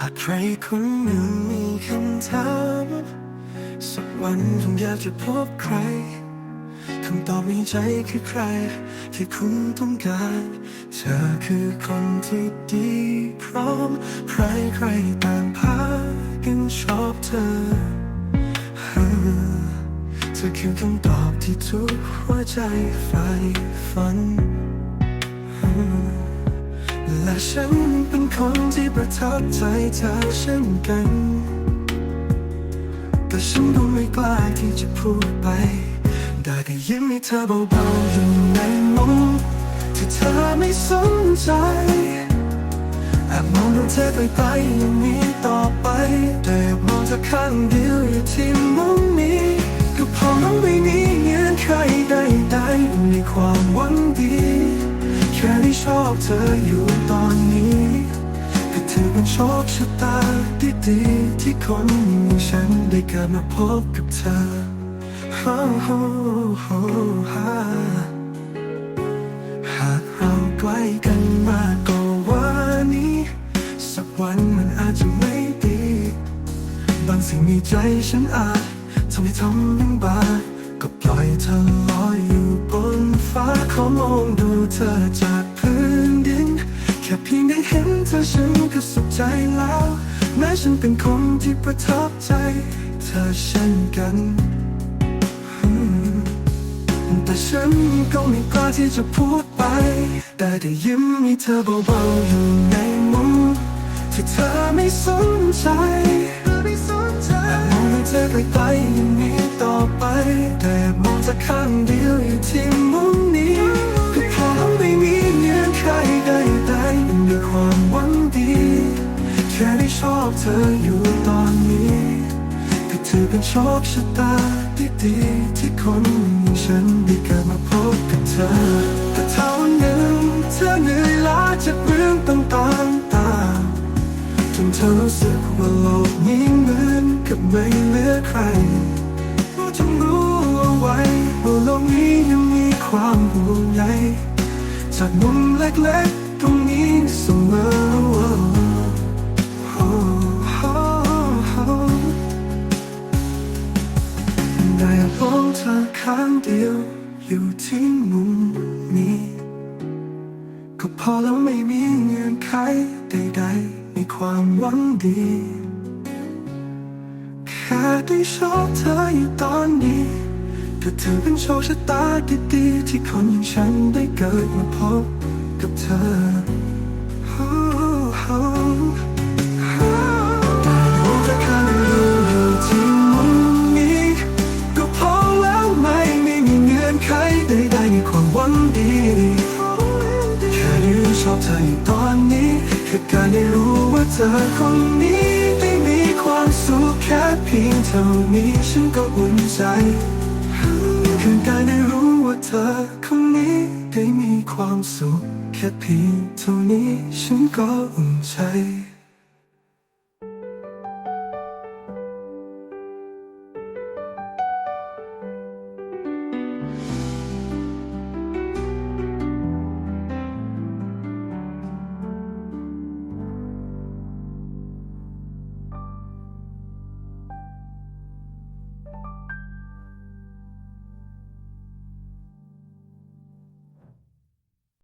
หากใครคนหนึ่งมีคำถามสักวันคงอยากจะพบใครคำตอบในใจคือใคร ที่คุณต้องการ เธอคือคนที่ดีพร้อม ใครใครต่างพากันชอบเธอ เธอคือคำตอบที่ทุกหัวใจใฝ่ฝัน และฉันเป็นคนที่ ประทับใจเธอเช่นกัน แต่ฉันก็ไม่กล้าที่จะพูดไป ได้แต่ยิ้มให้เธอเบาๆอยู่ในมุมที่เธอไม่สนใจแอบมองดูเธอไกลๆอย่างนี้ต่อไปแต่แอบมองเธอข้างเดียวอยู่ที่มุมนี้ก็พอแล้วไม่มีเงื่อนไขใดๆในความหวังดี แค่ได้ชอบเธออยู่ตอนนี้ ก็ถือเป็นโชคชะตาที่ดีที่คนอย่างฉันได้เกิดมาพบกับเธอโอ้โหหากเราใกล้กันมากกว่านี้ สักวันมันอาจจะไม่ดี บางสิ่งในใจฉันอาจทำให้ทำยังบาก เพียงได้เห็นเธอฉันก็สุขใจแล้ว แม้ฉันเป็นคนที่ประทับใจ เธอเช่นกัน แต่ฉันก็ไม่กล้าที่จะพูดไป แต่ได้ยิ้มให้เธอเบาๆอยู่ในมุมที่เธอไม่สนใจไม่สนใจมองเธอไกลๆอย่างนี้ต่อ ค่ได้ชอบเธออยู่ตอนนี้ก็ถือเป็นโชคชะตาที่ดีที่คนอย่างฉันได้เกิดมาพบกับเธอ แต่เท่านั้นเธอเหนื่อยล้าจากเรื่องต่างๆตาจนเธอรู้สึกว่าโลกนี้เหมือนกับไม่เหลือใครก็จงรู้เอาไว้ว่าโลกนี้ยังมีความห่วงใยจากมุมเล็กๆ มองเธอข้างเดียว อยู่ที่มุมนี้ ก็พอแล้วไม่มีเงื่อนไขใดๆในความหวังดี แค่ได้ชอบเธออยู่ตอนนี้ก็ถือเป็นโชคชะตาดีๆที่คนอย่างฉันได้เกิดมาพบกับเธอ ชอบเธออยู่ตอนนี้ คือการได้รู้ว่าเธอคนนี้ได้มีความสุขแค่เพียงเท่านี้ฉันก็อุ่นใจคือการได้รู้ว่าเธอคนนี้ได้มีความสุขแค่เพียงเท่านี้ฉันก็อุ่นใจ